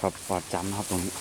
ครับปอดจำนะครับตรงนี้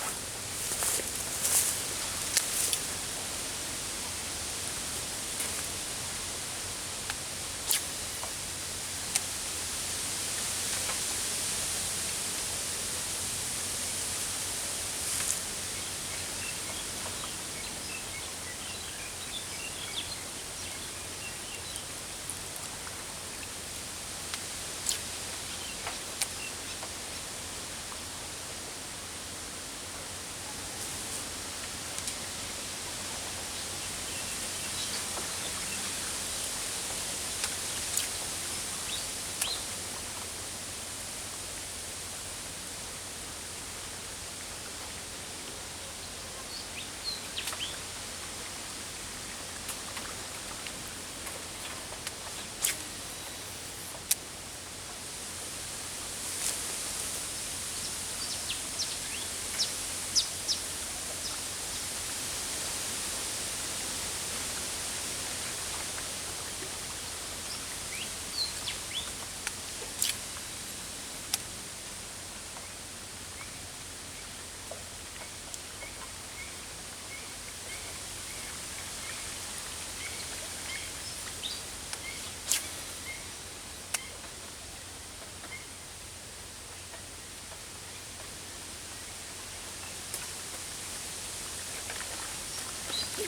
ไป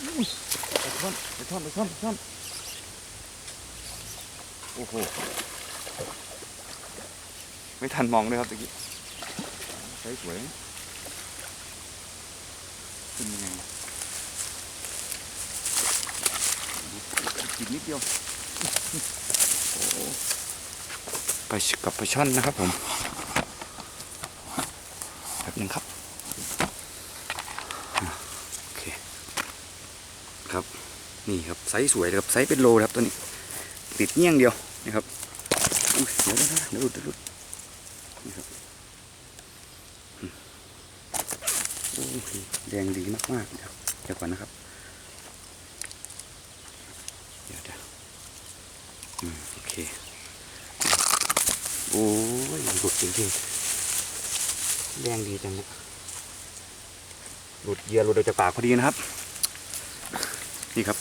ท่อนไปท่อนไปท่อนไปท่อนโอ้โห ไม่ทันมองเลยครับตะกี้ใช้สวยนะเป็นยังไงกินนิดเดียวไปกับไปช่อนนะครับผมแบบนึงครับอะโอเค ครับ นี่ครับไซส์สวยเลยครับไซส์เป็นโลครับตัวนี้ ติดเงี้ยงเดียวนี่ครับอุ๊ยเดี๋ยวเดี๋ยวเดี๋ยวหลุดเดี๋ยวหลุดนี่ครับโอ้ยแดงดีมากๆเดี๋ยวเดี๋ยวก่อนนะครับเดี๋ยวเดี๋ยวอืมโอเคโอ้ยหลุดจริงๆแดงดีจังเนี่ยหลุดเยื่อหลุดออกจากปากพอดีนะครับ นี่ครับ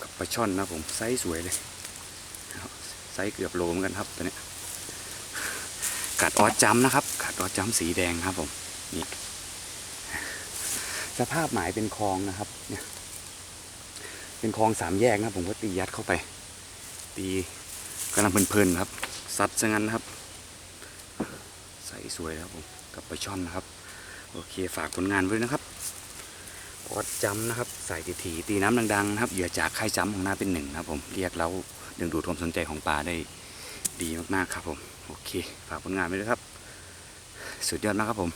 กับปลาช่อนนะผมไซส์สวยเลยไซส์เกือบโลเหมือนกันครับตัวนี้กัดออดจำนะครับกัดออดจำสีแดงครับผมนี่สภาพหมายเป็นคลองนะครับเนี่ยเป็นคลองสามแยกนะผมก็ตียัดเข้าไป ตีกำลังเพลินๆครับซัดซะงั้นครับไซส์สวยครับผมกับปลาช่อนนะครับ โอเคฝากผลงานไว้นะครับ พอดจำนะครับ ใส่ตีถีตีน้ำดังๆนะครับเหยื่อจากค่ายจำของหน้าเป็นหนึ่งนะครับผมเรียกเราดึงดูดความสนใจของปลาได้ดีมากๆครับผม โอเค ฝากผลงานไว้ด้วยครับ สุดยอดมากครับผม